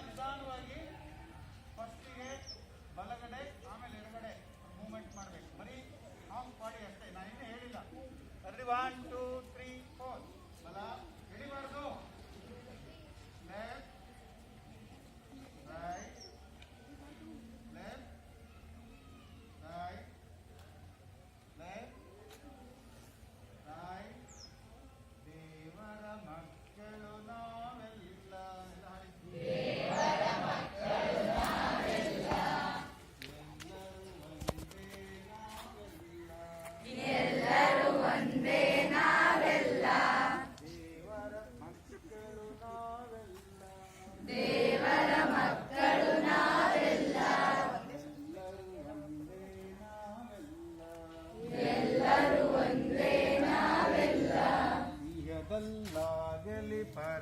ನಿಧಾನವಾಗಿ ಫಸ್ಟಿಗೆ ಬಲಗಡೆ ಆಮೇಲೆ ಎಡಗಡೆ.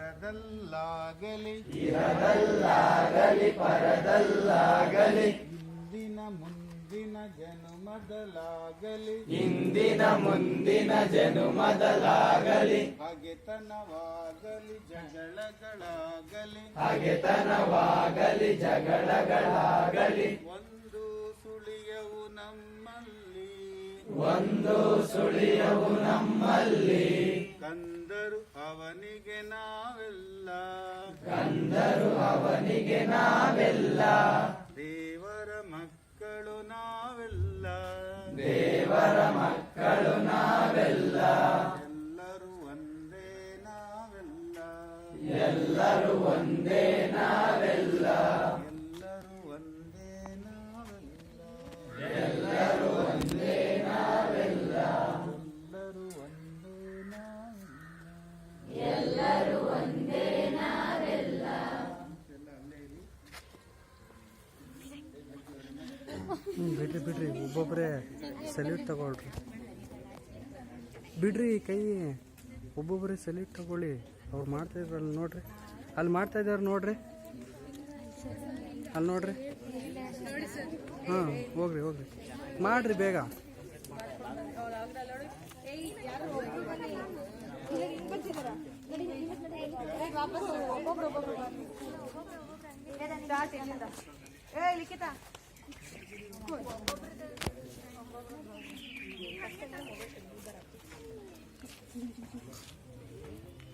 ಪರದಲ್ಲಾಗಲಿ. ಇರದಲ್ಲಾಗಲಿ ಪರದಲ್ಲಾಗಲಿ. ಇಂದಿನ ಮುಂದಿನ ಜನುಮದಲಾಗಲಿ. ಇಂದಿನ ಮುಂದಿನ ಜನುಮದಲಾಗಲಿ. ಹಗೆತನವಾಗಲಿ ಜಗಳಗಳಾಗಲಿ. ಹಗೆತನವಾಗಲಿ ಜಗಳಗಳಾಗಲಿ. ಒಂದು ಸುಳಿಯವು ನಮ್ಮಲ್ಲಿ. ಒಂದು ಸುಳಿಯವು ನಮ್ಮಲ್ಲಿ. ಕಂದರು ಅವನಿಗೆ ನಾವೆಲ್ಲ. ಗಂಧರು ಅವನಿಗೆ ನಾವೆಲ್ಲ. ದೇವರ ಮಕ್ಕಳು ನಾವೆಲ್ಲ. ದೇವರ ಮಕ್ಕಳು ನಾವೆಲ್ಲ. ಎಲ್ಲರೂ ಒಂದೇ ನಾವೆಲ್ಲ. ಎಲ್ಲರೂ ಒಂದೇ ಹ್ಮ್, ಬಿಡ್ರಿ ಬಿಡ್ರಿ. ಒಬ್ಬೊಬ್ಬರೇ ಸಲ್ಯೂಟ್ ತಗೊಳ್ರಿ. ಬಿಡ್ರಿ ಕೈ ಒಬ್ಬೊಬ್ಬರೇ ಸಲ್ಯೂಟ್ ತಗೊಳ್ಳಿ. ಅವ್ರು ಮಾಡ್ತಾ ಅಲ್ಲಿ ನೋಡ್ರಿ. ಅಲ್ಲಿ ಮಾಡ್ತಾ ಇದ್ದಾರೆ ನೋಡ್ರಿ. ಅಲ್ಲಿ ನೋಡ್ರಿ. ಹಾಂ ಹೋಗ್ರಿ ಹೋಗ್ರಿ. ಮಾಡ್ರಿ ಬೇಗ. ಏ ಲಿಖಿತ. 对。